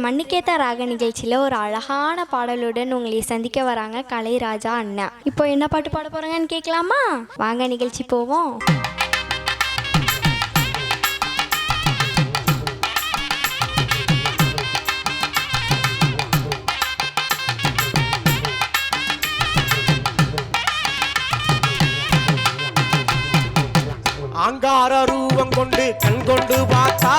மண்ணுக்கேத்த ராக நிகழ்ச்சியில் ஒரு அழகான பாடலுடன் உங்களை சந்திக்க வராங்க கலைராஜா அண்ணன் இப்போ என்ன பாட்டு பாட போகிறாங்கன்னு கேட்கலாமா வாங்க நிகழ்ச்சி போவோம். ஆங்கார ரூபம் கொண்டு கண் கொண்டு பார்த்தா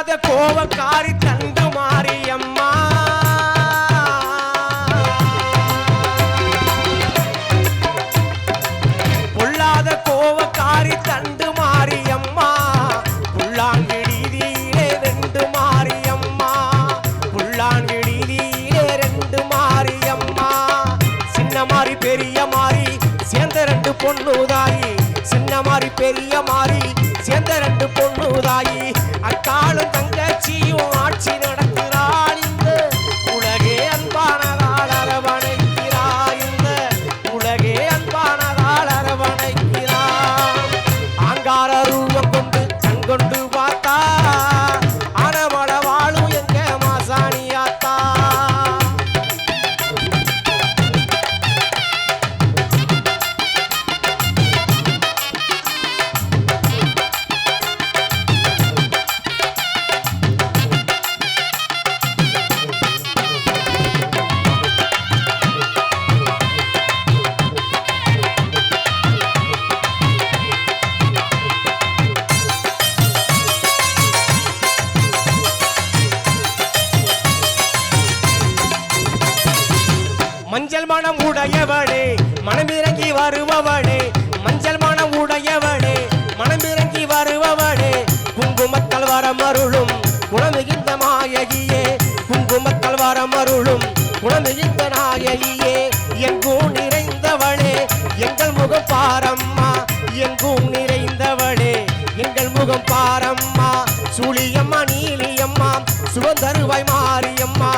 பொல்லாத கோவக்காரி தண்டு மாரியம்மா பொல்லாத கோவக்காரி தண்டு மாரியம்மா புல்லாங்கிடியிலே ரெண்டு மாரியம்மா புல்லாங்கிடியிலே ரெண்டு மாரியம்மா சின்ன மாறி பெரிய மாறி சேர்ந்த ரெண்டு பொண்ணுதாயி. சின்ன மாறி பெரிய மாறி சேர்ந்த ரெண்டு பொண்ணுதாயி. மஞ்சள் மனம் உடையவளே மனமிறங்கி வருபவளே மஞ்சள் மனம் உடையவளே மனமிறங்கி வருபவளே. குங்குமத்தல் வரமருளும் குணமிகுந்த மாயகியே. குங்குமத்தல் வரமருளும் குணமிகுந்த நாயகியே. எங்கும் நிறைந்தவளே எங்கள் முகம் பாரம்மா எங்கும் நிறைந்தவளே. எங்கள் முகம் பாரம்மா சுழியம்மா நீலியம்மா சுகந்தருவாய் மாரியம்மா.